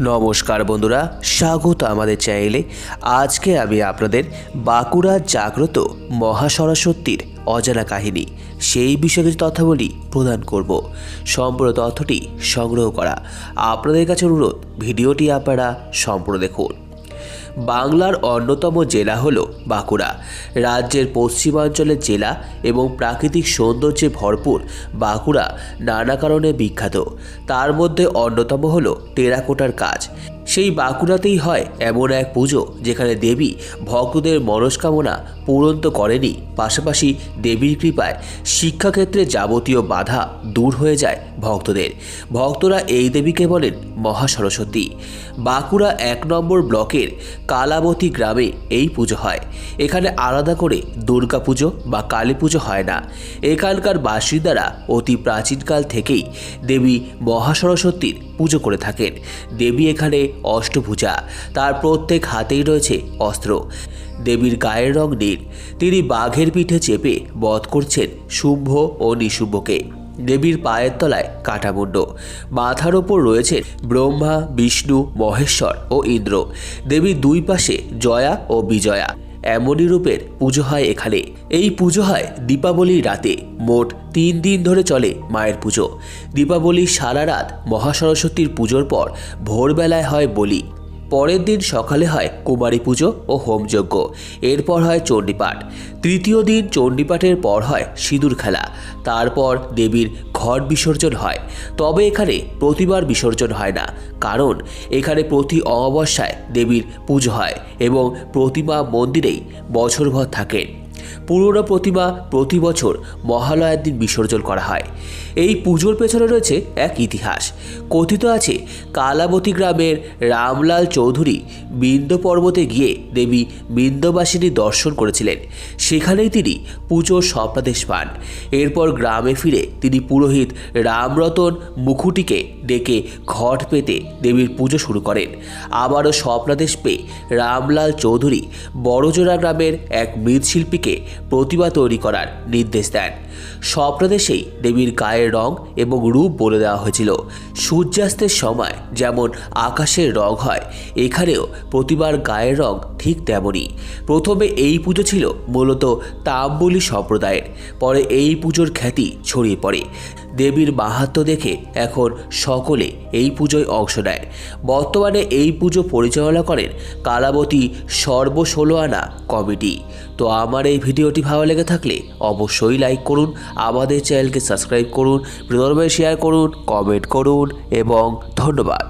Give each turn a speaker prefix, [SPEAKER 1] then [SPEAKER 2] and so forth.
[SPEAKER 1] নমস্কার বন্ধুরা, স্বাগত আমাদের চ্যানেলে। আজকে আমি আপনাদের বাঁকুড়া জাগ্রত মহাসরস্বতীর অজানা কাহিনী, সেই বিষয়ে কিছু তথ্যাবলী প্রদান করব। সম্পূর্ণ তথ্যটি সংগ্রহ করা। আপনাদের কাছে অনুরোধ, ভিডিওটি আপনারা সম্পূর্ণ দেখুন। বাংলার অন্যতম জেলা হল বাঁকুড়া। রাজ্যের পশ্চিমাঞ্চলের জেলা এবং প্রাকৃতিক সৌন্দর্যে ভরপুর বাঁকুড়া নানা কারণে বিখ্যাত। তার মধ্যে অন্যতম হল টেরাকোটার কাজ। সেই বাঁকুড়াতেই হয় এমন এক পুজো যেখানে দেবী ভক্তদের মনস্কামনা পূরণ তো করেনি, পাশাপাশি দেবীর কৃপায় শিক্ষাক্ষেত্রে যাবতীয় বাধা দূর হয়ে যায় ভক্তদের। ভক্তরা এই দেবীকে বলেন মহাসরস্বতী। বাঁকুড়া এক নম্বর ব্লকের কালাবতী গ্রামে এই পুজো হয়। এখানে আলাদা করে দুর্গা পুজো বা কালী পুজো হয় না। এখানকার বাসিন্দারা অতি প্রাচীনকাল থেকেই দেবী মহাসরস্বতীর পুজো করে থাকেন। দেবী এখানে অষ্টভুজা, তার প্রত্যেক হাতেই রয়েছে অস্ত্র। দেবীর গায়ের রং নীল। তিনি বাঘের পিঠে চেপে বধ করছেন শুভ ও নিশুম্ভকে। দেবীর পায়ের তলায় কাটামুণ্ড মাথার ওপর রয়েছেন ব্রহ্মা, বিষ্ণু, মহেশ্বর ও ইন্দ্র। দেবীর দুই পাশে জয়া ও বিজয়া। এমনই রূপের পুজো হয় এখানে। এই পুজো হয় দীপাবলির রাতে। মোট তিন দিন ধরে চলে মায়ের পুজো। দীপাবলির সারা রাত মহাসরস্বতীর পুজোর পর ভোরবেলায় হয় বলি। পরের দিন সকালে হয় কুমারী পুজো ও হোমযজ্ঞ এরপর হয় চণ্ডীপাঠ। তৃতীয় দিন চণ্ডীপাঠের পর হয় সিঁদুর খেলা। তারপর দেবীর ঘট বিসর্জন হয়। তবে এখানে প্রতিবার বিসর্জন হয় না। কারণ এখানে প্রতি অমাবস্যায় দেবীর পুজো হয় এবং প্রতিমা মন্দিরেই বছরভর থাকেন পুরনো প্রতিমা প্রতি বছর মহালয়ার দিন বিসর্জন করা হয়। এই পুজোর পেছনে রয়েছে এক ইতিহাস। কথিত আছে, কালাবতী গ্রামের রামলাল চৌধুরী বিন্দ পর্বতে গিয়ে দেবী বিন্দবাসিনী দর্শন করেছিলেন। সেখানেই তিনি পুজোর স্বপ্নাদেশ পান। এরপর গ্রামে ফিরে তিনি পুরোহিত রামরতন মুখুটিকে ডেকে ঘট পেতে দেবীর পুজো শুরু করেন। আবারও স্বপ্নাদেশ পেয়ে রামলাল চৌধুরী বড়জোড়া গ্রামের এক মৃৎশিল্পীকে প্রতিমা তৈরি করার নির্দেশ দেন। স্বপ্নাদেশেই দেবীর গায়ের রং এবং রূপ বলে দেওয়া হয়েছিল। সূর্যাস্তের সময় যেমন আকাশের রং হয়, এখানেও প্রতিবার গায়ের রং ঠিক তেমনই। প্রথমে এই পুজো ছিল মূলত তাম্বুলি সম্প্রদায়ের, পরে এই পুজোর খ্যাতি ছড়িয়ে পড়ে। দেবীর মাহাত্ম্য দেখে এখন সকলে এই পুজোয় অংশ নেয়। বর্তমানে এই পুজো পরিচালনা করেন কালাবতী সর্ব ষোলো আনা কমিটি। তো আমার এই ভিডিওটি ভালো লেগে থাকলে অবশ্যই লাইক করুন, আমাদের চ্যানেলকে সাবস্ক্রাইব করুন প্রদর্শন শেয়ার করুন কমেন্ট করুন, এবং ধন্যবাদ।